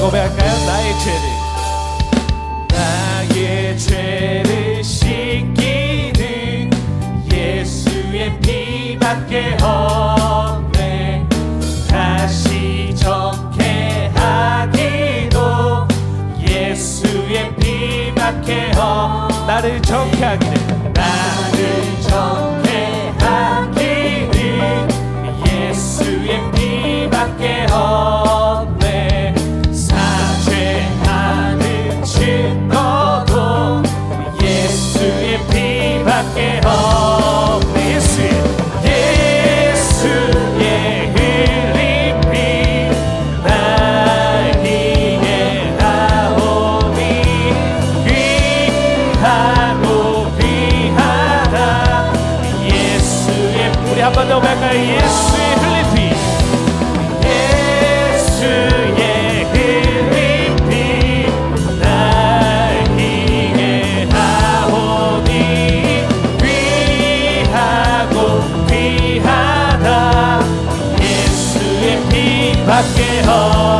고백할까요? 나의 죄를. 나의 죄를 씻기는 예수의 피밖에 없네. 다시 적게 하기도 예수의 피밖에 없 나를 적게 하기는 우리 한 번 더 고백할 예수의 흘림비 예수의 흘림비 날 희게 하오니 귀하고 귀하다. 예수의 피 밖에 없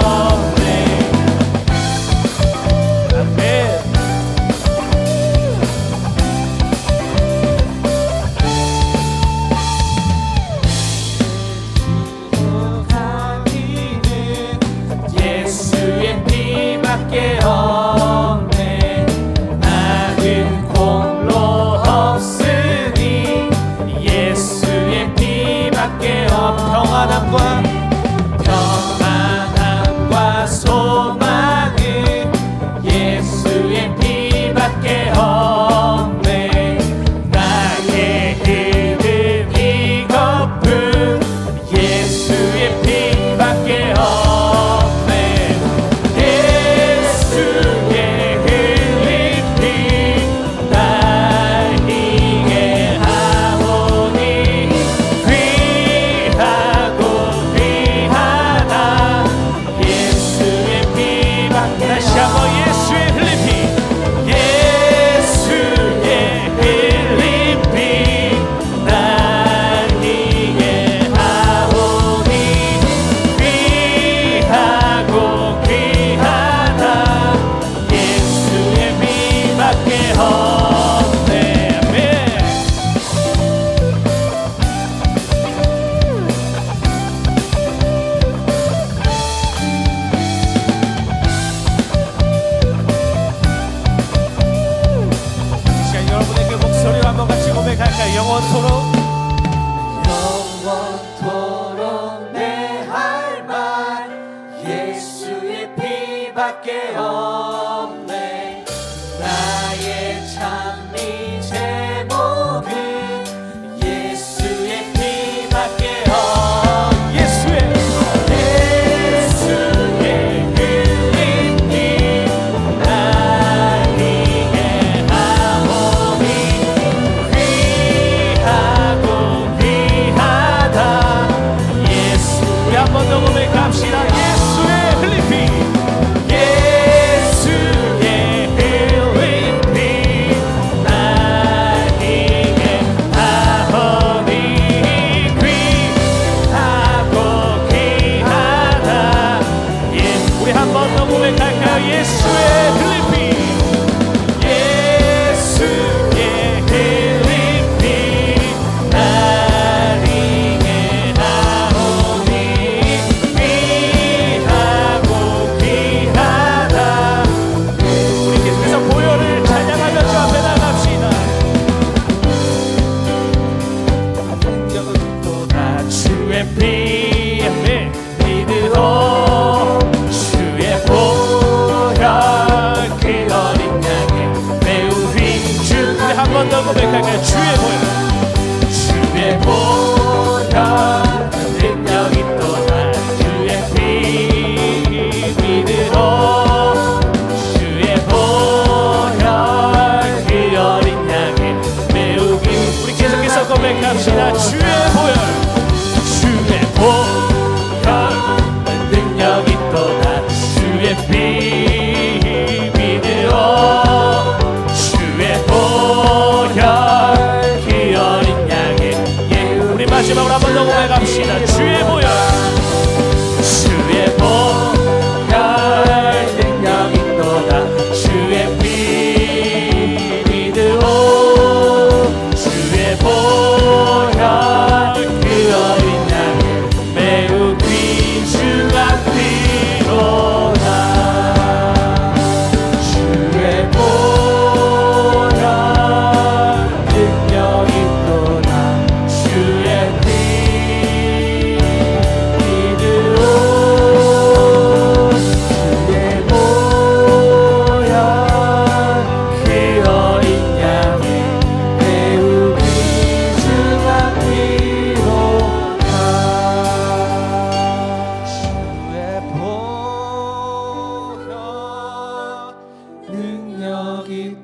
마지막으로 한 번 더 고백합시다. 주의 보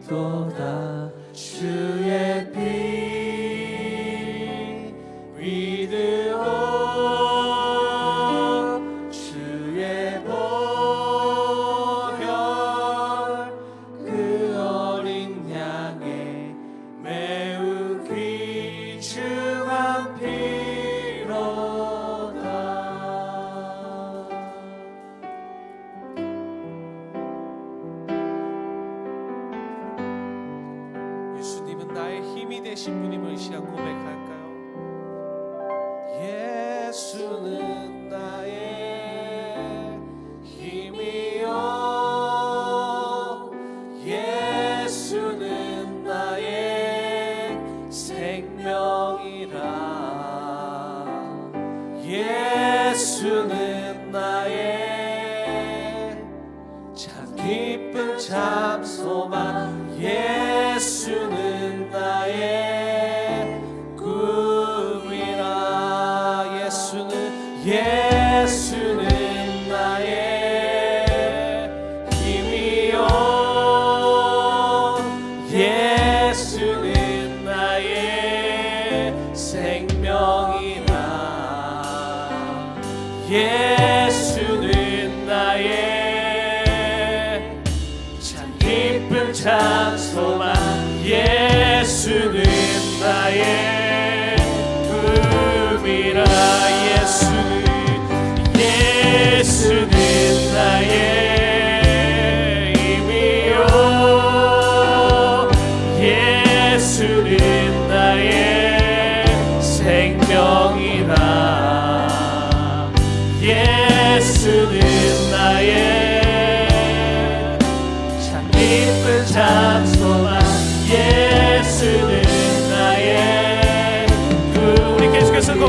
多大 수는 나의 힘이요. 예수는 나의 생명이라. 예수는 나의 참 기쁨 참 소망. 예수는 나의 찬송만 예.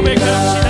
make up.